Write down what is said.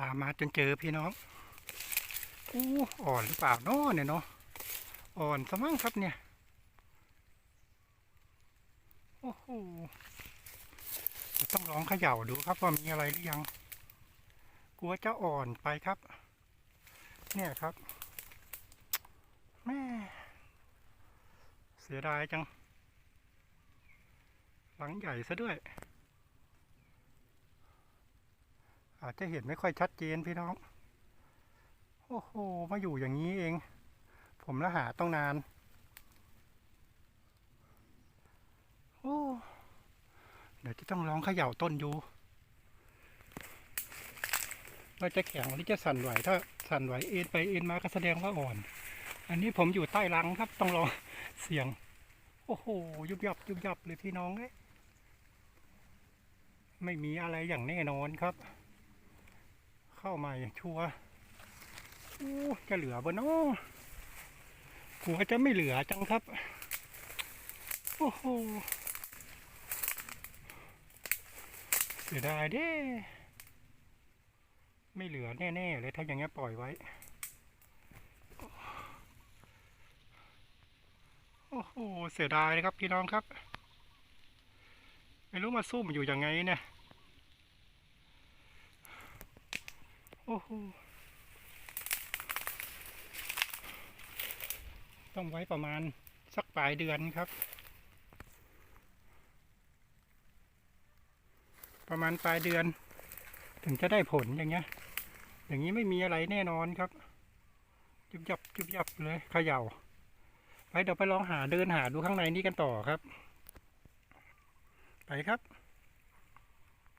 ตามมาจนเจอพี่น้องอู้อ่อนหรือเปล่าเนาะเนี่ยเนาะอ่อนสมั่งครับเนี่ยโอ้โหต้องลองเขย่าดูครับว่ามีอะไรหรือยัง กลัวจะอ่อนไปครับ เนี่ยครับแม่เสียดายจัง หลังใหญ่ซะด้วย อาจจะเห็นไม่ค่อยชัดเจนพี่น้อง โอ้โห มาอยู่อย่างนี้เอง ผมละหาต้องนาน โอ้เดี๋ยวจะต้องลองเขย่าต้นดูว่าจะแข็งหรือจะสั่นไหว ถ้าสั่นไหวเอ็นไปเอ็นมาก็แสดงว่าอ่อน อันนี้ผมอยู่ใต้รังครับ ต้องรองเสียง โอ้โห ยุบยับยุบยับเลยพี่น้องเอ้ยไม่มีอะไรอย่างแน่นอนครับ เข้ามาอย่างชัวโอ้จะเหลือบ่เนาะกลัวจะไม่เหลือจังครับ โอ้โหเสียดายเด้ ไม่เหลือแน่ๆเลยถ้าอย่างเงี้ยปล่อยไว้ โอ้โหเสียดายเลยครับพี่น้องครับ ไม่รู้มาซุ่มอยู่ยังไงเนี่ย โอ้โหต้องไว้ประมาณสักปลายเดือนครับ ประมาณปลายเดือน ถึงจะได้ผลอย่างเงี้ย อย่างนี้ไม่มีอะไรแน่นอนครับยุบยับยุบยับเลยเขย่าไปเดี๋ยวไปลองหาเดินหาดูข้างในนี้กันต่อครับ ไปครับ